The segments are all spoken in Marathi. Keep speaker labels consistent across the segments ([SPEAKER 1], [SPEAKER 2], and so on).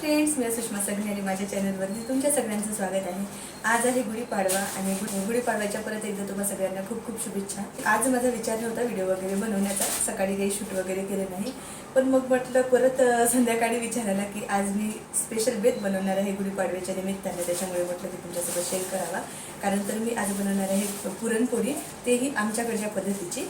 [SPEAKER 1] फ्रेंड्स मी सुषमा सगणे आणि माझ्या चॅनलवरती तुमच्या सगळ्यांचं स्वागत आहे. आज आहे गुढीपाडवा आणि गुढी गुढीपाडव्याच्या परत एकदा तुम्हाला सगळ्यांना खूप खूप शुभेच्छा. आज माझा विचार नव्हता व्हिडिओ वगैरे बनवण्याचा. सकाळी काही शूट वगैरे केलं नाही. पण मग म्हटलं परत संध्याकाळी विचारायला की आज मी स्पेशल बेत बनवणार आहे गुढीपाडव्याच्या निमित्ताने. त्याच्यामुळे म्हटलं की तुमच्यासोबत शेअर करावा. कारण तर मी आज बनवणार आहे पुरणपोळी. तेही आमच्याकडच्या पद्धतीची.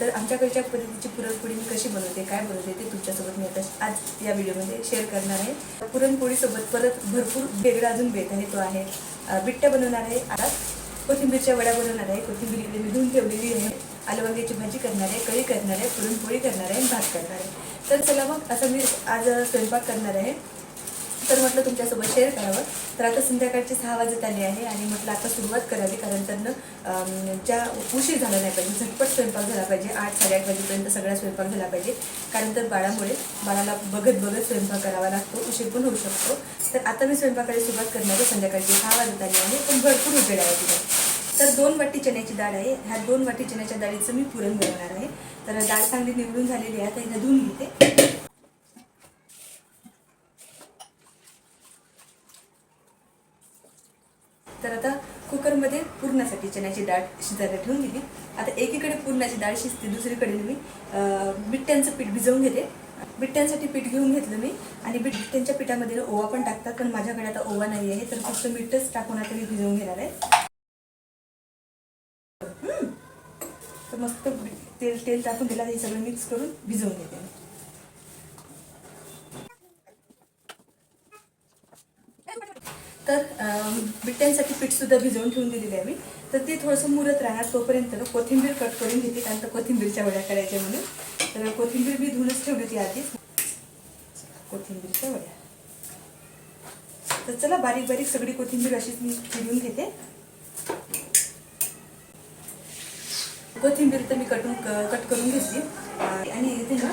[SPEAKER 1] तर आमच्याकडच्या पद्धतीची पुरणपोळी मी कशी बनवते काय बनवते ते तुमच्यासोबत मी आता आज या व्हिडिओमध्ये शेअर करणार आहे. पुरणपोळीसोबत परत भरपूर वेगळा अजून बेत आहे तो आहे अं, बिट्ट्या बनवणार आहे आता कोथिंबीरच्या वड्या बनवणार आहे. कोथिंबीर इकडे मी धुवून ठेवलेली आहे. आलू वांग्याची भाजी करणार आहे कढी करणार आहे पुरणपोळी करणार आहे आणि भात करणार आहे. तर चला मग असं मी आज स्वयंपाक करणार आहे. तर म्हटलं तुमच्यासोबत शेअर करावं. तर आता संध्याकाळचे सहा वाजत आले आहे आणि म्हटलं आता सुरुवात करावी कारण त्यांना ज्या उशीर झाला नाही पाहिजे झटपट स्वयंपाक झाला पाहिजे आठ साडेआठ वाजेपर्यंत सगळा स्वयंपाक झाला पाहिजे. कारण तर बाळामुळे बाळाला बघत बघत स्वयंपाक करावा लागतो उशीर पण होऊ शकतो. तर आता मी स्वयंपाकाला सुरुवात करणार आहे संध्याकाळची सहा वाजत आली आहे पण भरपूर उजेड आहे तिथे. तर दोन वाटी चण्याची डाळ आहे. ह्या दोन वाटी चण्याच्या डाळीचं मी पुरण बनवणार आहे. तर डाळ चांगली निवडून झालेली आहे आता धुवून घेते. तर आता कुकरमध्ये पुरणासाठी चण्याची डाळ शिजायला ठेवून दिली. आता एकीकडे पुरणाची डाळ शिजते दुसरीकडे मी बिट्ट्यांचं पीठ भिजवून घेते. बिट्ट्यांसाठी पीठ घेऊन घेतलं मी आणि बिट्ट्यांच्या पिठामध्ये ओवा पण टाकतात पण माझ्याकडे आता ओवा नाही आहे तर फक्त मीठच टाकून आता मी भिजवून घेणार आहे हम्म. तर मस्त बी- तेल टाकून दिला हे सगळं मिक्स करून भिजवून घेते तर बिट्ट्यांसाठी पीठ सुद्धा भिजवून ठेवून दिलेली आहे मी. तर ते थोडंसं मुरत राहणार तोपर्यंत. ना कोथिंबीर कट करून घेते कारण तर कोथिंबीरच्या वड्या करायच्या म्हणून. तर कोथिंबीर मी धुवूनच ठेवली होती आधीच. कोथिंबीरच्या वड्या. तर चला बारीक बारीक सगळी कोथिंबीर अशीच मी फिरून घेते. कोथिंबीर तर मी कटून कट करून घेतली. आणि इथे ना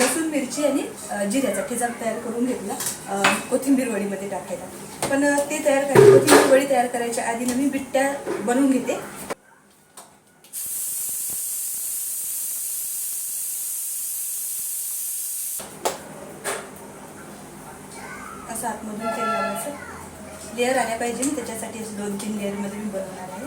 [SPEAKER 1] लसूण मिरची आणि जिऱ्याचा ठेचा तयार करून घेतला. कोथिंबीर वडीमध्ये टाकायला. पण ते तयार करायचं कोथिंबीर वडी तयार करायच्या आधी ना मी बिट्ट्या बनवून घेते. असं आतमधून तेल लावायचं लेअर आल्या पाहिजे मी त्याच्यासाठी असं दोन तीन लेअरमध्ये मी बनवणार आहे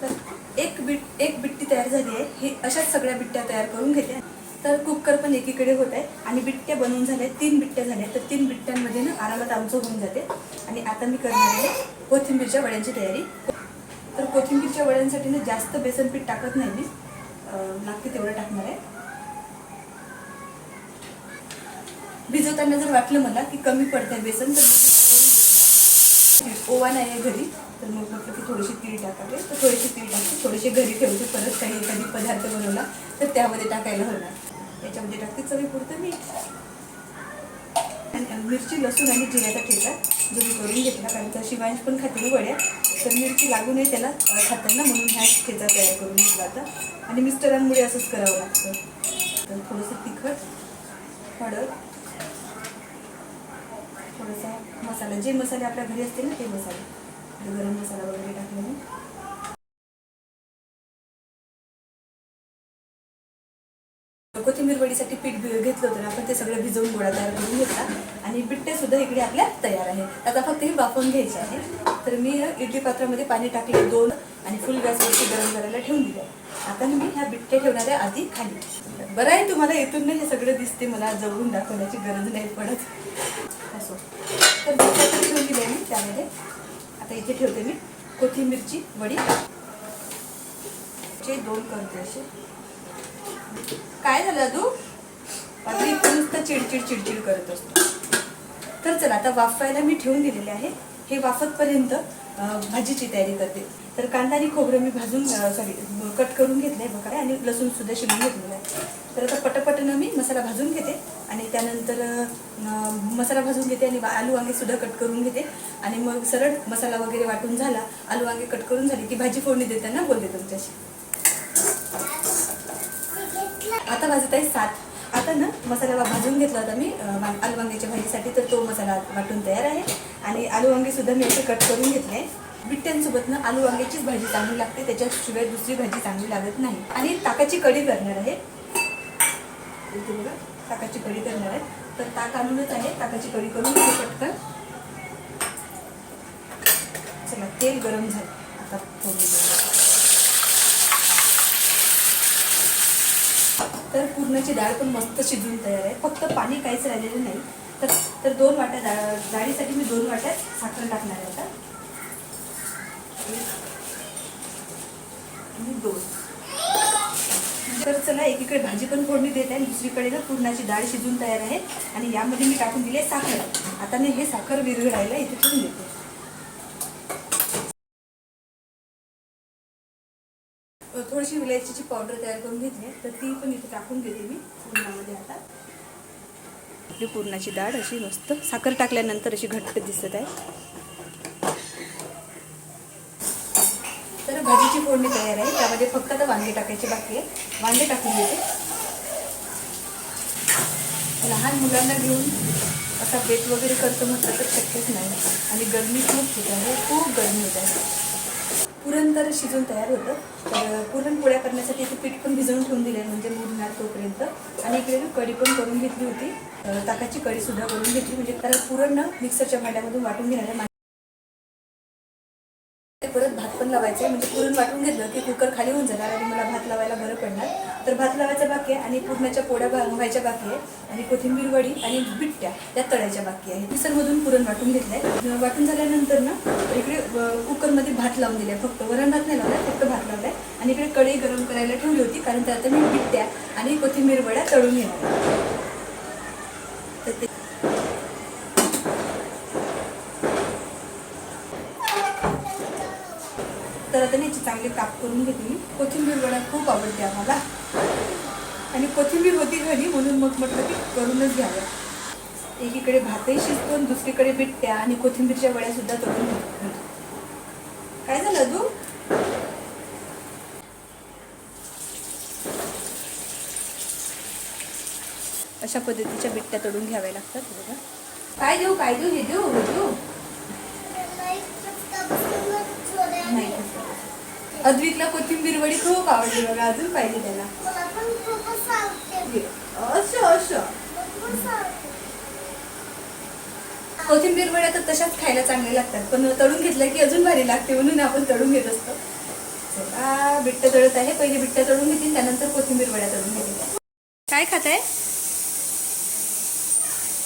[SPEAKER 1] तर एक बिट एक बिट्टी तयार झाली आहे ही सगळ्या बिट्ट्या तयार करून घेते. तर कुकर पण एकीकडे होत आहे. आणि बिट्ट्या बनवून झाल्या तीन बिट्ट्या झाल्या. तर तीन बिट्ट्यांमध्ये ना आरामात आमचं होऊन जाते. आणि आता मी करणार आहे कोथिंबीरच्या वड्यांची तयारी. तर कोथिंबीरच्या वड्यांसाठी ना जास्त बेसन पीठ टाकत नाही मी. लागते तेवढं टाकणार आहे. भिजवताना जर वाटलं मला की कमी पडतंय बेसन तर ओवा नाही आहे घरी तर मग म्हटलं की थोडीशी तीळ टाकावे. तर थोडीशी तीळ टाकते थोडेसे घरी ठेवते परत काही एखादी पदार्थ बनवला तर त्यामध्ये टाकायला होणार याच्यामध्ये टाकते चवीपुरतं मीठ. आणि मिरची लसूण आणि जिऱ्याचा ठेचा जो मी करून घेतला कारण तर शिवांश पण खाते ना वड्या तर मिरची लागू नये त्याला खाताना म्हणून ह्या ठेचा तयार करून घेतला आता. आणि मिस्टरांमुळे असंच करावं लागतं. तर थोडंसं तिखट हळद थोडासा मसाला. जे मसाले आपल्या घरी असतील ना ते मसाले. गरम मसाला वगैरे टाकले कोथिंबीर वडीसाठी पीठ घेतलं होतं ना आपण ते सगळं भिजवून गोळा तयार करून घेतला. आणि बिट्टे सुद्धा इकडे आपल्या तयार आहे. आता फक्त हे वाफवून घ्यायचे आहे. तर मी इडली पात्रामध्ये पाणी टाकले दोन आणि फुल गॅसवरती गरम करायला ठेवून दिले. आता मी ह्या बिट्टे ठेवणार आहे आधी खाली. बरं आहे तुम्हाला येतून हे सगळं दिसते मला. जवळून दाखवण्याची गरज नाही पडत. तर बिट्टे ठेवून दिले मी त्यामध्ये. आता इथे ठेवते मी. कोथिंबीरची वडी. चे दोन करते असे. काय झालं तू आता नुसतं चिडचिड चिडचिड करत असतो. तर चला आता वाफवायला मी ठेवून दिलेले आहे. हे वाफतपर्यंत भाजीची तयारी करते. तर कांदा आणि खोबरं मी भाजून सॉरी कट करून घेतलं आहे बघा आणि लसूण सुद्धा शिवून घेतलेलं आहे. तर आता पटपटनं मी मसाला भाजून घेते आणि त्यानंतर मसाला भाजून घेते आणि आलू वांगेसुद्धा कट करून घेते. आणि मग सरळ मसाला वगैरे वाटून झाला आलू वांगे कट करून झाली की भाजी फोडणी देताना बोलते तुमच्याशी. आता भाजत आहे सात. आता ना मसाला भाजून घेतला होता मी आलू वांग्याच्या भाजीसाठी तर तो मसाला वाटून तयार आहे. आणि आलू वांगेसुद्धा मी असे कट करून घेतले. बिट्ट्यांसोबत ना आलू वांग्याचीच भाजी चांगली लागते त्याच्याशिवाय दुसरी भाजी चांगली लागत नाही. आणि ताकाची कढी करणार आहे. इथे बघा ताकाची कढी करणार आहे. तर ताक आणूनच आहे ताकाची कढी करून पटकन. चला तेल गरम झालं. आता तर पूर्णाची डाळ पण मस्त शिजून तयार आहे. फक्त पाणी काहीच राहिलेलं नाही. तर तर दोन वाट्या डाळ डाळीसाठी मी दोन वाट्या साखर टाकणार आहे आता. आणि दोन. चला एकीकडे भाजी पण फोडणी देत आहे दुसरीकडे ना पूर्णाची डाळ शिजून तयार आहे. आणि यामध्ये मी टाकून दिले साखर. आता मी हे साखर विरघळायला इथे ठेवून देते. थोडीशी विलायचीची पावडर तयार करून घेतली तर ती पण इथे टाकून देते मी पूर्णामध्ये आता. आपली पूर्णाची डाळ अशी मस्त साखर टाकल्यानंतर अशी घट्ट दिसत आहे. भाजीची फोडणी तयार आहे. त्यामध्ये फक्त आता वांगे टाकायचे बाकी आहे. वांगे टाकून घेते. लहान मुलांना घेऊन असा बेत वगैरे करतो म्हटलं तर शक्यच नाही. आणि गरमी खूप होत आहे. खूप गरमी होत आहे. पुरण तर शिजून तयार होतं. तर पुरणपोळ्या करण्यासाठी इथे पीठ पण भिजवून ठेवून दिले म्हणजे मुरणार तोपर्यंत. आणि इकडे ना कढी पण करून घेतली होती. ताकाची कढीसुद्धा करून घेतली. म्हणजे त्याला पुरण मिक्सरच्या भांड्यामधून वाटून घेणार वाटून लावायचं आहे म्हणजे पुरण वाटून घेतलं की कुकर खाली होऊन जाणार आणि मला भात लावायला बरं पडणार. तर भात लावायचा बाकी आहे आणि पुरणाच्या पोळ्या भा- व्हायच्या बाकी आहे आणि कोथिंबीर वडी आणि बिट्ट्या त्या तळायच्या बाकी आहे. मिसरमधून पुरण वाटून घेतलंय. वाटून झाल्यानंतर ना इकडे कुकरमध्ये भात लावून दिलाय. फक्त वरण भात नाही लावलाय फक्त भात लावलाय. आणि इकडे कढई गरम करायला ठेवली होती कारण त्यात मी बिट्ट्या आणि कोथिंबीर वड्या तळून घेणार आहे. तर ते तर आता याची चांगले काप करून घेतली कोथिंबीर वडा खूप आवडते आम्हाला. आणि कोथिंबीर होती घरी म्हणून मग म्हटलं की करूनच घ्याव्या एकीकडे भातही शिजतो आणि दुसरीकडे बिट्ट्या आणि कोथिंबीरच्या वड्या सुद्धा तळून काय झालं तू अशा पद्धतीच्या बिट्ट्या तळून घ्याव्या लागतात बघा. काय देऊ काय देऊ हे देऊ हे देऊ नाही अद्विकला कोथिंबीर वडी खूप आवडली बघा अजून पाहिजे त्याला. असं असं. कोथिंबीर वड्या तर तशाच खायला चांगल्या लागतात पण तळून घेतलं की अजून भारी लागते म्हणून आपण तळून घेत असतो. चला बिट्ट तळत आहे पहिले बिट्ट तळून घेतील त्यानंतर कोथिंबीर वड्या तळून घेतील काय खात आहे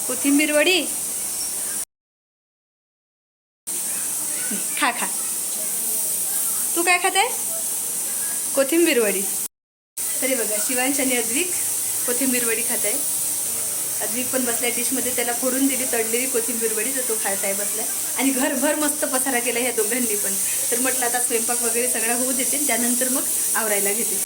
[SPEAKER 1] कोथिंबीर वडी? खा खा. तू काय खात आहे कोथिंबीर वडी. तरी बघा शिवांश आणि अद्विक कोथिंबीर वडी खात आहे अद्विक पण बसल्या डिशमध्ये त्याला फोडून दिली तळलेली कोथिंबीर वडी तर तो खात आहे बसलाय. आणि घरभर मस्त पसारा केला ह्या दोघांनी पण. तर म्हटलं आता स्वयंपाक वगैरे सगळा होऊ देतील त्यानंतर मग आवरायला घेते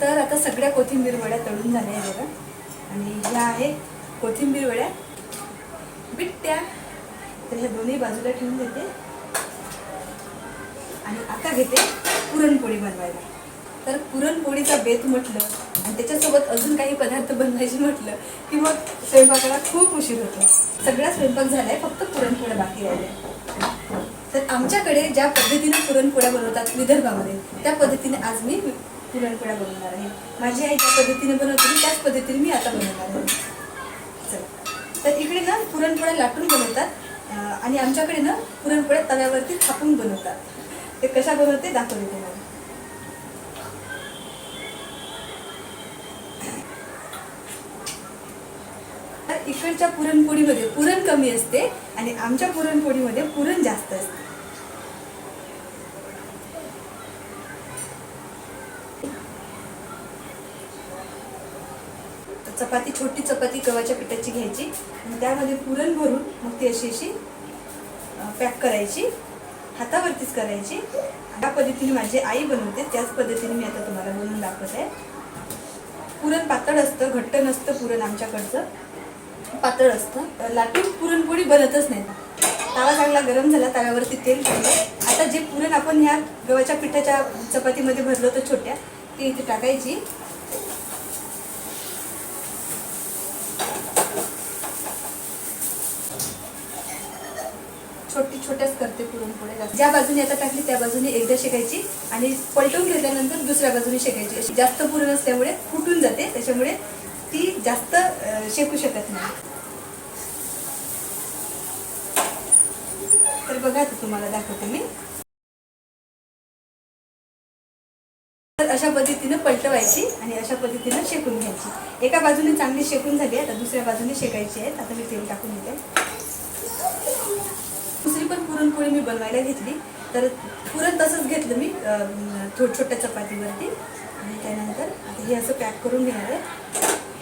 [SPEAKER 1] तर आता सगळ्या कोथिंबीर वड्या तळून झाल्या आहे बघा. आणि ह्या आहेत कोथिंबीर वड्या. बिट्ट्या. तर ह्या दोन्ही बाजूला ठेवून देते. आणि आता घेते पुरणपोळी बनवायला. तर पुरणपोळीचा बेत म्हटलं आणि त्याच्यासोबत अजून काही पदार्थ बनवायचे म्हटलं की मग स्वयंपाकाला खूप उशीर होतो. सगळा स्वयंपाक झालाय फक्त पुरणपोळ्या बाकी राहिल्या. तर आमच्याकडे ज्या पद्धतीने पुरणपोळ्या बनवतात विदर्भामध्ये त्या पद्धतीने आज मी पुरणपोळ्या बनवणार आहे. माझी आई ज्या पद्धतीने बनवते त्याच पद्धतीने मी आता बनवणार आहे. चला. तर इकडे ना पुरणपोळ्या लाटून बनवतात. आणि आमच्याकडे ना पुरणपोळ्या तव्यावरती थापून बनवतात. ते कशा बनवते दाखवले तुम्हाला. तर इकडच्या पुरणपोळीमध्ये पुरण कमी असते आणि आमच्या पुरणपोळीमध्ये पुरण जास्त असते. चपाती छोटी चपाती गव्हाच्या पिठाची घ्यायची. आणि त्यामध्ये पुरण भरून मग ती अशी अशी पॅक करायची हातावरतीच करायची. त्या पद्धतीने माझी आई बनवते. त्याच पद्धतीने मी आता तुम्हाला बनवून दाखवत आहे. पुरण पातळ असतं घट्ट नसतं पुरण आमच्याकडचं. पातळ असतं. लाटून पुरणपोळी बनतच नाही. तावा चांगला गरम झाला तव्यावरती तेल टाकलं. आता जे पुरण आपण ह्या गव्हाच्या पिठाच्या चपातीमध्ये भरलं होतं छोट्या ती इथे टाकायची. छोटी छोट्याच करते पुरणपोळ्या ज्या बाजूने आता टाकली त्या बाजूने एकदा शेकायची आणि पलटून घेतल्यानंतर दुसऱ्या बाजूने शेकायची. अशी जास्त पुरण असल्यामुळे फुटून जाते त्याच्यामुळे ती जास्त शेकू शकत नाही. तर बघा तुम्हाला दाखवते मी. तर अशा पद्धतीनं पलटवायची आणि अशा पद्धतीनं शेकून घ्यायची. एका बाजूने चांगली शेकून झाली आता दुसऱ्या बाजूने शेकायची आहे आता मी तेल टाकून घेते. पुरणपोळी मी बनवायला घेतली. तर पुरण तसंच घेतलं मी थोड छोट्या चपातीवरती. आणि त्यानंतर आता हे असं पॅक करून घेणार आहे.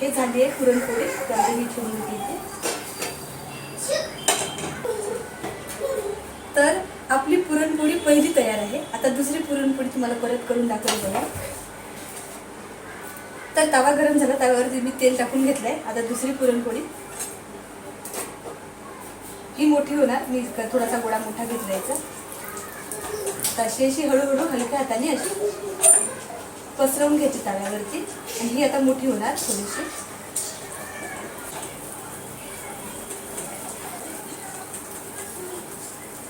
[SPEAKER 1] हे झाली आहे पुरणपोळी त्यामध्ये मी ठेवून घेते तर आपली पुरणपोळी पहिली तयार आहे. आता दुसरी पुरणपोळी तुम्हाला परत करून दाखवली बघा. तर तवा गरम झाला. तव्यावरती मी तेल टाकून घेतलं आहे आता दुसरी पुरणपोळी ही मोठी होणार. मी थोडासा गोळा मोठा घेतला याचा अशी अशी हळूहळू हलक्या हाताने अशी पसरवून घ्यायची तव्यावरती. आणि ही आता मोठी होणार थोडीशी.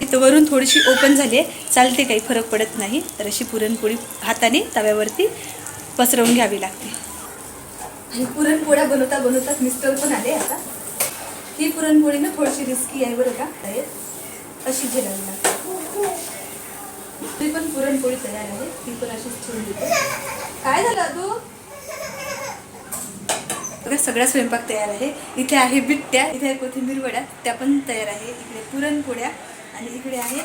[SPEAKER 1] इथं वरून थोडीशी ओपन झाली आहे. चालते काही फरक पडत नाही. तर अशी पुरणपोळी हाताने तव्यावरती पसरवून घ्यावी लागते. आणि पुरणपोळ्या बनवता बनवताच मिस्टर पण आले आता. ही पुरणपोळी ना थोडीशी रिस्की आहे बरं का? अशी झेलावी लागते. ती पण पुरणपोळी तयार आहे. ती पण अशीच ठेवून देते. काय झालं तू बघा सगळा स्वयंपाक तयार आहे. इथे आहे बिट्ट्या इथे आहे कोथिंबीर वड्या त्या पण तयार आहे. इकडे पुरणपोळ्या आणि इकडे आहे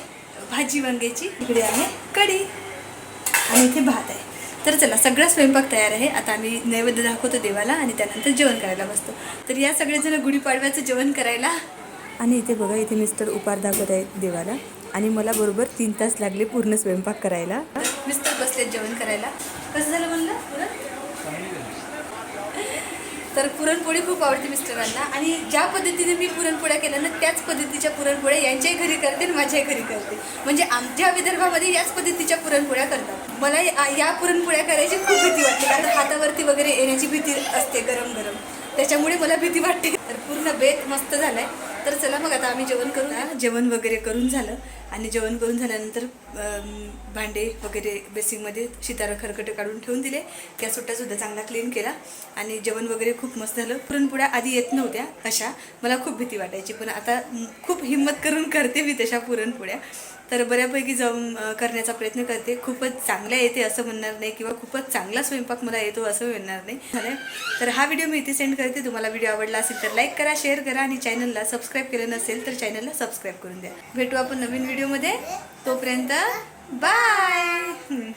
[SPEAKER 1] भाजी वांग्याची इकडे आहे कढी आणि इथे भात आहे. तर चला सगळा स्वयंपाक तयार आहे. आता आम्ही नैवेद्य दाखवतो देवाला आणि त्यानंतर जेवण करायला बसतो. तर या सगळेजण गुढीपाडव्याचं जेवण करायला. आणि इथे बघा इथे मिस्टर उपार दाखवत आहेत देवाला. आणि मला बरोबर तीन तास लागले पूर्ण स्वयंपाक करायला. मिस्टर बसले जेवण करायला. कसं झालं म्हणलं? तर पुरणपोळी खूप आवडते मिस्टरांना. आणि ज्या पद्धतीने मी पुरणपोळ्या केल्या ना त्याच पद्धतीच्या पुरणपोळ्या यांच्याही घरी करते आणि माझ्याही घरी करते. म्हणजे आमच्या विदर्भामध्ये याच पद्धतीच्या पुरणपोळ्या करतात. मला या या पुरणपोळ्या करायची खूप भीती वाटते कारण हातावरती वगैरे येण्याची भीती असते गरम गरम त्याच्यामुळे मला भीती वाटते. तर पूर्ण बेत मस्त झाला आहे तर चला मग आता आम्ही जेवण करू जेवण वगैरे करून झालं. आणि जेवण करून झाल्यानंतर भांडे वगैरे बेसिंगमध्ये शितारं खरकटे काढून ठेवून दिले. त्या सुट्ट्यासुद्धा चांगला क्लीन केला. आणि जेवण वगैरे खूप मस्त झालं. पुरणपोळ्या आधी येत नव्हत्या अशा. मला खूप भीती वाटायची. पण आता खूप हिंमत करून करते मी तशा पुरणपोळ्या. तर बऱ्यापैकी जाऊन करण्याचा प्रयत्न करते. खूपच चांगल्या येते असं म्हणणार नाही किंवा खूपच चांगला स्वयंपाक मला येतो असं म्हणणार नाही. झालं तर हा व्हिडिओ मी इथे सेंड करते. तुम्हाला व्हिडिओ आवडला असेल तर लाईक करा शेअर करा आणि चॅनलला सबस्क्राईब केलं नसेल तर चॅनलला सबस्क्राईब करून द्या. भेटू आपण नवीन व्हिडिओमध्ये. तोपर्यंत बाय!